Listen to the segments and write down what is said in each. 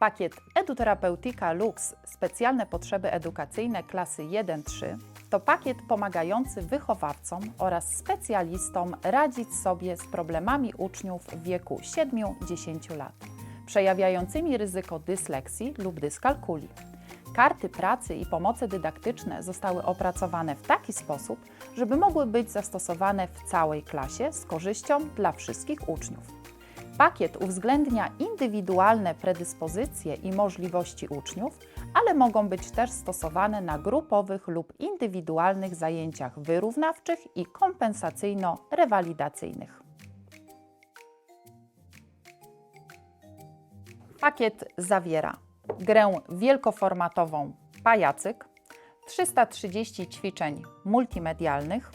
Pakiet Eduterapeutika Lux Specjalne potrzeby edukacyjne klasy 1-3 to pakiet pomagający wychowawcom oraz specjalistom radzić sobie z problemami uczniów w wieku 7-10 lat, przejawiającymi ryzyko dysleksji lub dyskalkuli. Karty pracy i pomoce dydaktyczne zostały opracowane w taki sposób, żeby mogły być zastosowane w całej klasie z korzyścią dla wszystkich uczniów. Pakiet uwzględnia indywidualne predyspozycje i możliwości uczniów, ale mogą być też stosowane na grupowych lub indywidualnych zajęciach wyrównawczych i kompensacyjno-rewalidacyjnych. Pakiet zawiera grę wielkoformatową Pajacyk, 330 ćwiczeń multimedialnych,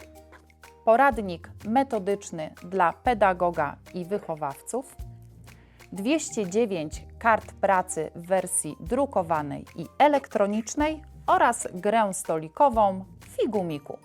poradnik metodyczny dla pedagoga i wychowawców, 209 kart pracy w wersji drukowanej i elektronicznej oraz grę stolikową Figumiku.